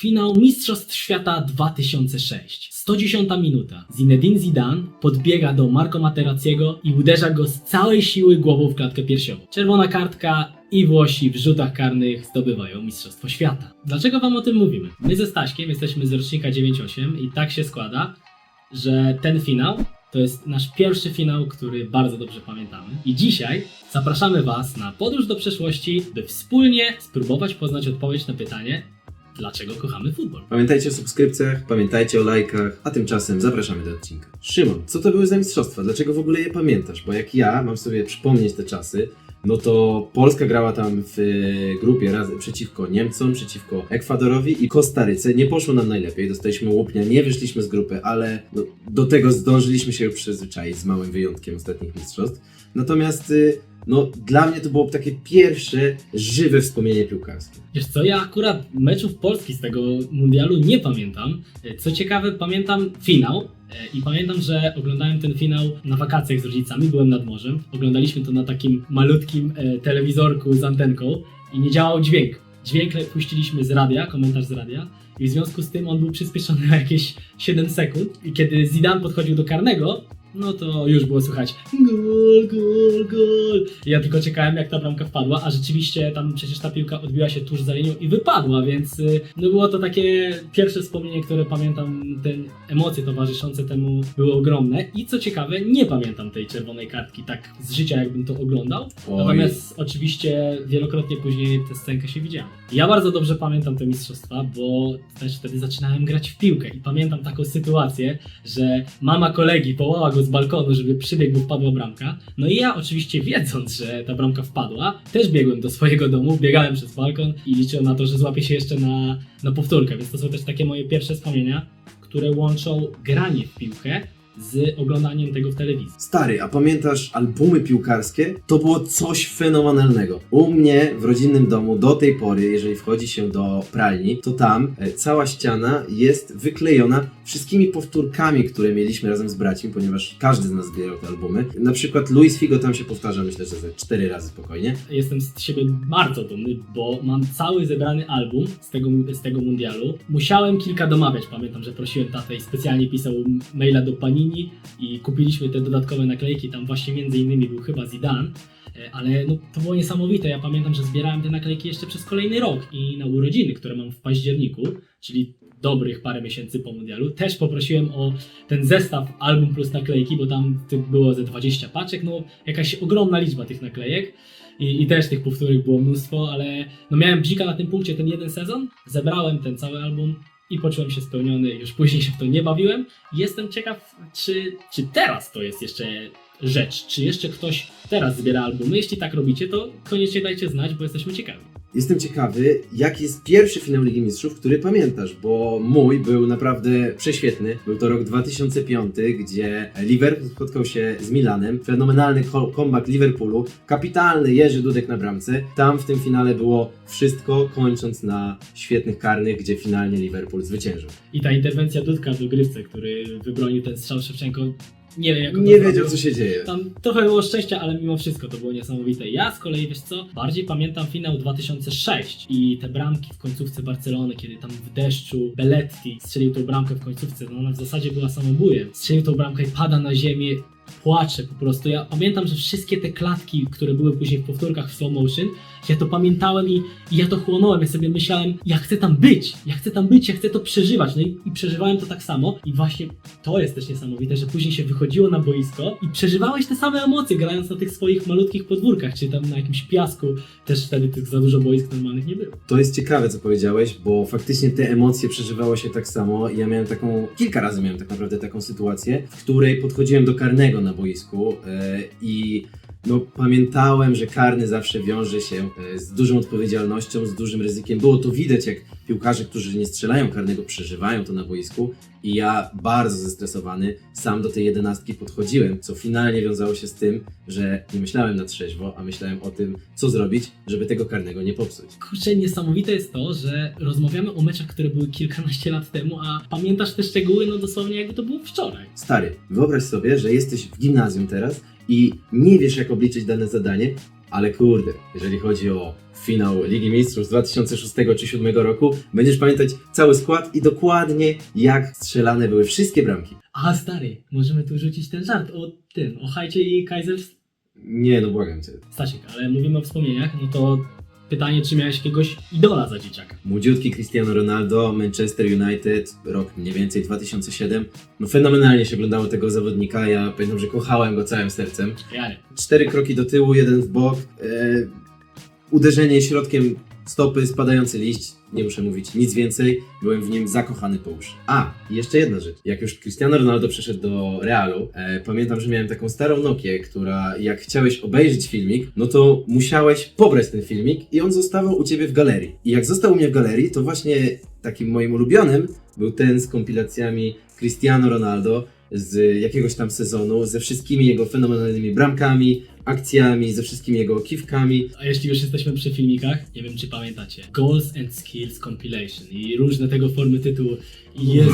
Finał Mistrzostw Świata 2006. 110 minuta. Zinedine Zidane podbiega do Marco Materazziego i uderza go z całej siły głową w klatkę piersiową. Czerwona kartka i Włosi w rzutach karnych zdobywają Mistrzostwo Świata. Dlaczego wam o tym mówimy? My ze Staśkiem jesteśmy z rocznika 98 i tak się składa, że ten finał to jest nasz pierwszy finał, który bardzo dobrze pamiętamy. I dzisiaj zapraszamy Was na podróż do przeszłości, by wspólnie spróbować poznać odpowiedź na pytanie, dlaczego kochamy futbol. Pamiętajcie o subskrypcjach, pamiętajcie o lajkach, a tymczasem zapraszamy do odcinka. Szymon, co to były za mistrzostwa? Dlaczego w ogóle je pamiętasz? Bo jak ja mam sobie przypomnieć te czasy, no to Polska grała tam w e, grupie przeciwko Niemcom, przeciwko Ekwadorowi i Kostaryce. Nie poszło nam najlepiej, dostaliśmy łupnia, nie wyszliśmy z grupy, ale no, do tego zdążyliśmy się przyzwyczaić z małym wyjątkiem ostatnich mistrzostw. Natomiast y, no, dla mnie to było takie pierwsze żywe wspomnienie piłkarskie. Wiesz co, ja akurat meczów Polski z tego mundialu nie pamiętam. Co ciekawe, pamiętam finał e, i pamiętam, że oglądałem ten finał na wakacjach z rodzicami, byłem nad morzem. Oglądaliśmy to na takim malutkim e, telewizorku z antenką i nie działał dźwięk. Dźwięk puściliśmy z radia, komentarz z radia i w związku z tym on był przyspieszony na jakieś 7 sekund i kiedy Zidane podchodził do karnego, no to już było słychać gol, gol, gol. Ja tylko czekałem jak ta bramka wpadła, a rzeczywiście tam przecież ta piłka odbiła się tuż za linią i wypadła, więc y, no było to takie pierwsze wspomnienie, które pamiętam, te emocje towarzyszące temu były ogromne i co ciekawe, nie pamiętam tej czerwonej kartki tak z życia jakbym to oglądał, Oj. natomiast oczywiście wielokrotnie później tę scenkę się widziałem. Ja bardzo dobrze pamiętam te mistrzostwa, bo też wtedy zaczynałem grać w piłkę i pamiętam taką sytuację, że mama kolegi połała go z balkonu, żeby przybiegł, bo wpadła bramka. No i ja oczywiście wiedząc, że ta bramka wpadła, też biegłem do swojego domu, biegałem przez balkon i liczyłem na to, że złapię się jeszcze na, na powtórkę, więc to są też takie moje pierwsze wspomnienia, które łączą granie w piłkę z oglądaniem tego w telewizji. Stary, a pamiętasz albumy piłkarskie? To było coś fenomenalnego. U mnie w rodzinnym domu do tej pory, jeżeli wchodzi się do pralni, to tam e, cała ściana jest wyklejona wszystkimi powtórkami, które mieliśmy razem z braćmi, ponieważ każdy z nas zbierał te albumy. Na przykład Luis Figo tam się powtarza, myślę, że ze cztery razy spokojnie. Jestem z siebie bardzo dumny, bo mam cały zebrany album z tego, z tego mundialu. Musiałem kilka domawiać. Pamiętam, że prosiłem tatę i specjalnie pisał maila do Panini i kupiliśmy te dodatkowe naklejki. Tam właśnie między innymi był chyba Zidane. E, Ale no, to było niesamowite. Ja pamiętam, że zbierałem te naklejki jeszcze przez kolejny rok i na urodziny, które mam w październiku, czyli dobrych parę miesięcy po mundialu, też poprosiłem o ten zestaw album plus naklejki, bo tam było ze 20 paczek, no jakaś ogromna liczba tych naklejek. I, I też tych powtórek było mnóstwo, ale no miałem bzika na tym punkcie ten jeden sezon, zebrałem ten cały album i poczułem się spełniony, już później się w to nie bawiłem. Jestem ciekaw, czy, czy teraz to jest jeszcze rzecz, czy jeszcze ktoś teraz zbiera albumy. Jeśli tak robicie, to koniecznie dajcie znać, bo jesteśmy ciekawi. Jestem ciekawy, jaki jest pierwszy finał Ligi Mistrzów, który pamiętasz, bo mój był naprawdę prześwietny. Był to rok 2005, gdzie Liverpool spotkał się z Milanem. Fenomenalny ko- comeback Liverpoolu, kapitalny Jerzy Dudek na bramce. Tam w tym finale było wszystko, kończąc na świetnych karnych, gdzie finalnie Liverpool zwyciężył. I ta interwencja Dudka w dogrywce, który wybronił ten strzał Szewczenko, nie wiem jak on to Nie zrobił. wiedział, co się dzieje. Tam trochę było szczęścia, ale mimo wszystko to było niesamowite. Ja z kolei, wiesz co, bardziej pamiętam finał 2006 i te bramki w końcówce Barcelony, kiedy tam w deszczu Belletti strzelił tą bramkę w końcówce, no ona w zasadzie była samobójem. Strzelił tą bramkę i pada na ziemię, płacze po prostu. Ja pamiętam, że wszystkie te klatki, które były później w powtórkach w slow motion, ja to pamiętałem i, i ja to chłonąłem. Ja sobie myślałem, ja chcę tam być, ja chcę tam być, ja chcę to przeżywać. No i, i przeżywałem to tak samo. I właśnie to jest też niesamowite, że później się wychodziło na boisko i przeżywałeś te same emocje, grając na tych swoich malutkich podwórkach, czy tam na jakimś piasku. Też wtedy tych za dużo boisk normalnych nie było. To jest ciekawe, co powiedziałeś, bo faktycznie te emocje przeżywało się tak samo. Ja miałem taką, kilka razy miałem tak naprawdę taką sytuację, w której podchodziłem do karnego na boisku e, i no, pamiętałem, że karny zawsze wiąże się e, z dużą odpowiedzialnością, z dużym ryzykiem. Było to widać, jak piłkarze, którzy nie strzelają karnego, przeżywają to na boisku. I ja bardzo zestresowany sam do tej jedenastki podchodziłem, co finalnie wiązało się z tym, że nie myślałem na trzeźwo, a myślałem o tym, co zrobić, żeby tego karnego nie popsuć. Kurczę, niesamowite jest to, że rozmawiamy o meczach, które były kilkanaście lat temu, a pamiętasz te szczegóły, no dosłownie jakby to było wczoraj. Stary, wyobraź sobie, że jesteś w gimnazjum teraz i nie wiesz, jak obliczyć dane zadanie ale kurde, jeżeli chodzi o finał Ligi Mistrzów z 2006 czy 2007 roku, będziesz pamiętać cały skład i dokładnie jak strzelane były wszystkie bramki. A stary, możemy tu rzucić ten żart o tym, o Hajcie i Kaiser Nie, no błagam cię. Stasiek, ale mówimy o wspomnieniach, no to pytanie, czy miałeś jakiegoś idola za dzieciaka? Młodziutki Cristiano Ronaldo, Manchester United, rok mniej więcej 2007. No fenomenalnie się oglądało tego zawodnika, ja pamiętam, że kochałem go całym sercem. Ja nie. Cztery kroki do tyłu, jeden w bok, e, uderzenie środkiem stopy, spadający liść, nie muszę mówić nic więcej, byłem w nim zakochany po uszy. A, jeszcze jedna rzecz, jak już Cristiano Ronaldo przeszedł do Realu, e, pamiętam, że miałem taką starą Nokię, która jak chciałeś obejrzeć filmik, no to musiałeś pobrać ten filmik i on zostawał u Ciebie w galerii. I jak został u mnie w galerii, to właśnie takim moim ulubionym był ten z kompilacjami Cristiano Ronaldo, z jakiegoś tam sezonu, ze wszystkimi jego fenomenalnymi bramkami, akcjami, ze wszystkimi jego kiwkami. A jeśli już jesteśmy przy filmikach, nie wiem czy pamiętacie, Goals and Skills Compilation i różne tego formy tytułu. Jezu,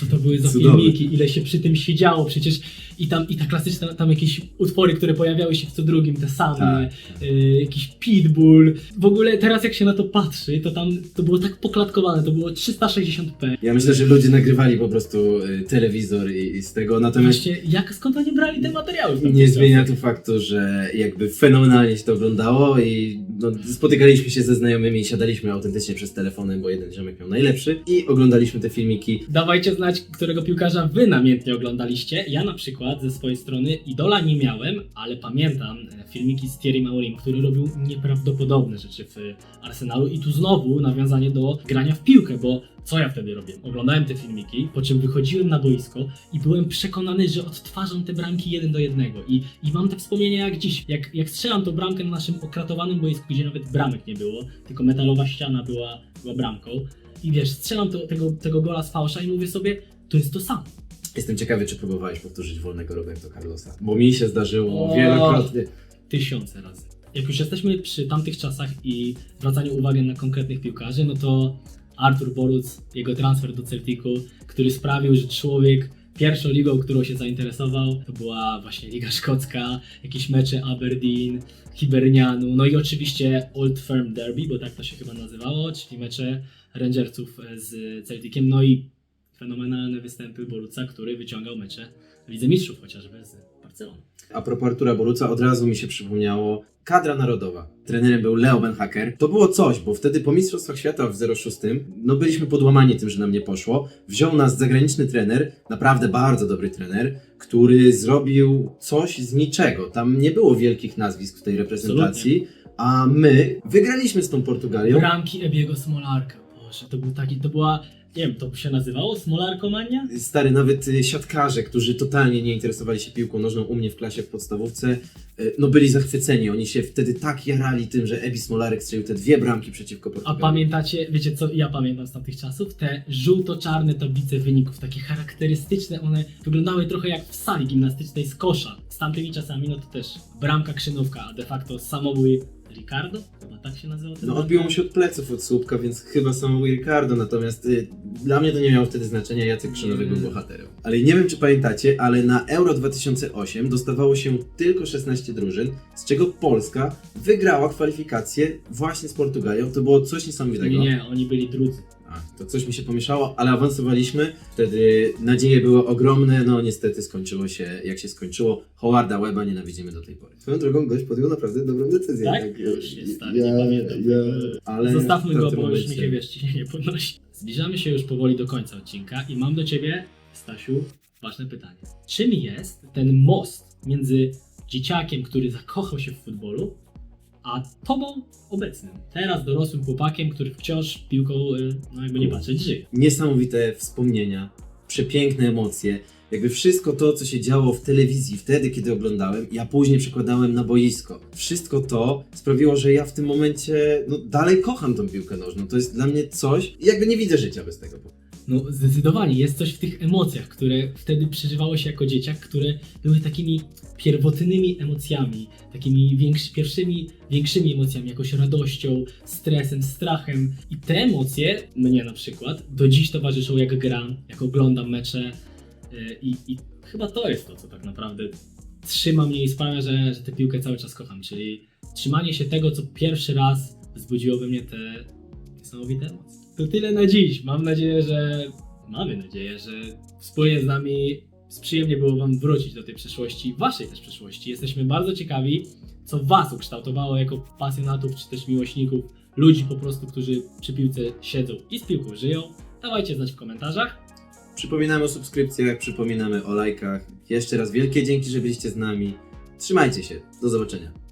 co to były za Cudowne. filmiki, ile się przy tym siedziało przecież i tam, i ta klasyczna, tam jakieś utwory, które pojawiały się w co drugim, te same, Tak. y, jakiś Pitbull. W ogóle teraz jak się na to patrzy, to tam to było tak poklatkowane, to było 360p. Ja myślę, że ludzie nagrywali po prostu y, telewizor i, i z tego, natomiast Właśnie, jak, skąd oni brali te materiały? w tamtych nie zmienia to faktu, że jakby fenomenalnie się to oglądało i no, spotykaliśmy się ze znajomymi i siadaliśmy autentycznie przez telefonem, bo jeden ziomek miał najlepszy i oglądaliśmy te filmiki. Dawajcie znać, którego piłkarza wy namiętnie oglądaliście. Ja na przykład ze swojej strony idola nie miałem, ale pamiętam e, filmiki z Thierry Maurim, który robił nieprawdopodobne rzeczy w Arsenalu i tu znowu nawiązanie do grania w piłkę, bo co ja wtedy robiłem? Oglądałem te filmiki, po czym wychodziłem na boisko i byłem przekonany, że odtwarzam te bramki jeden do jednego i, i mam te wspomnienia jak dziś. Jak, jak strzelam tą bramkę na naszym okratowanym boisku, gdzie nawet bramek nie było, tylko metalowa ściana była, była bramką i wiesz, strzelam to, tego, tego gola z fałsza i mówię sobie, to jest to samo. Jestem ciekawy, czy próbowałeś powtórzyć wolnego Roberto Carlosa, bo mi się zdarzyło O. wielokrotnie. Tysiące razy. Jak już jesteśmy przy tamtych czasach i zwracaniu uwagi na konkretnych piłkarzy, no to Artur Boruc, jego transfer do Celticu, który sprawił, że człowiek pierwszą ligą, którą się zainteresował, to była właśnie Liga Szkocka, jakieś mecze Aberdeen, Hibernianu, no i oczywiście Old Firm Derby, bo tak to się chyba nazywało, czyli mecze Rangersów z Celticiem, no i fenomenalne występy Boruca, który wyciągał mecze Lidze Mistrzów chociażby z Barcelony. A propos Artura Boruca, od razu mi się przypomniało kadra narodowa. Trenerem był Leo Benhaker. To było coś, bo wtedy po Mistrzostwach Świata w 06, no byliśmy podłamani tym, że nam nie poszło. Wziął nas zagraniczny trener, naprawdę bardzo dobry trener, który zrobił coś z niczego. Tam nie było wielkich nazwisk w tej reprezentacji, a my wygraliśmy z tą Portugalią. Bramki Ebiego Smolarka. Boże, to był taki, to była, nie wiem, to się nazywało Smolarkomania? Stary, nawet y, siatkarze, którzy totalnie nie interesowali się piłką nożną u mnie w klasie w podstawówce, y, no byli zachwyceni. Oni się wtedy tak jarali tym, że Ebi Smolarek strzelił te dwie bramki przeciwko A Portugalii. pamiętacie, wiecie co ja pamiętam z tamtych czasów? Te żółto-czarne tablice wyników, takie charakterystyczne, one wyglądały trochę jak w sali gimnastycznej z kosza. Z tamtymi czasami, no to też bramka krzynówka, a de facto samobój Ricardo? Chyba tak się nazywał ten No odbiło mu się od pleców od słupka, więc chyba samo Ricardo, natomiast y, dla mnie to nie miało wtedy znaczenia, Jacek Krzynowy był bohaterem. Ale nie wiem, czy pamiętacie, ale na Euro 2008 dostawało się tylko 16 drużyn, z czego Polska wygrała kwalifikacje właśnie z Portugalią. To było coś niesamowitego. Nie, nie, oni byli drudzy. To coś mi się pomieszało, ale awansowaliśmy. Wtedy nadzieje były ogromne, no niestety skończyło się jak się skończyło. Howarda Weba nienawidzimy do tej pory. Swoją drogą gość podjął naprawdę dobrą decyzję. Tak? Już nie stary, nie pamiętam ale Zostawmy go, bo już mi się wiesz, ciśnienie podnosi. Zbliżamy się już powoli do końca odcinka i mam do Ciebie, Stasiu, ważne pytanie. Czym jest ten most między dzieciakiem, który zakochał się w futbolu, a Tobą obecnym, teraz dorosłym chłopakiem, który wciąż piłką, y, no jakby nie patrzeć, żyje. niesamowite wspomnienia, przepiękne emocje. Jakby wszystko to, co się działo w telewizji wtedy, kiedy oglądałem, ja później przekładałem na boisko. Wszystko to sprawiło, że ja w tym momencie no, dalej kocham tą piłkę nożną. To jest dla mnie coś, jakby nie widzę życia bez tego. No zdecydowanie jest coś w tych emocjach, które wtedy przeżywało się jako dzieciak, które były takimi pierwotnymi emocjami, takimi większy, pierwszymi, większymi emocjami, jakoś radością, stresem, strachem. I te emocje, mnie na przykład, do dziś towarzyszą jak gram, jak oglądam mecze yy, i, i chyba to jest to, co tak naprawdę trzyma mnie i sprawia, że, że tę piłkę cały czas kocham, czyli, wstrzymanie się tego, co pierwszy raz wzbudziło we mnie te niesamowite emocje. To tyle na dziś. Mam nadzieję, że mamy nadzieję, że wspólnie z nami przyjemnie było Wam wrócić do tej przeszłości, Waszej też przeszłości. Jesteśmy bardzo ciekawi, co Was ukształtowało jako pasjonatów czy też miłośników, ludzi po prostu, którzy przy piłce siedzą i z piłką żyją. Dawajcie znać w komentarzach. Przypominamy o subskrypcjach, przypominamy o lajkach. Jeszcze raz wielkie dzięki, że byliście z nami. Trzymajcie się. Do zobaczenia.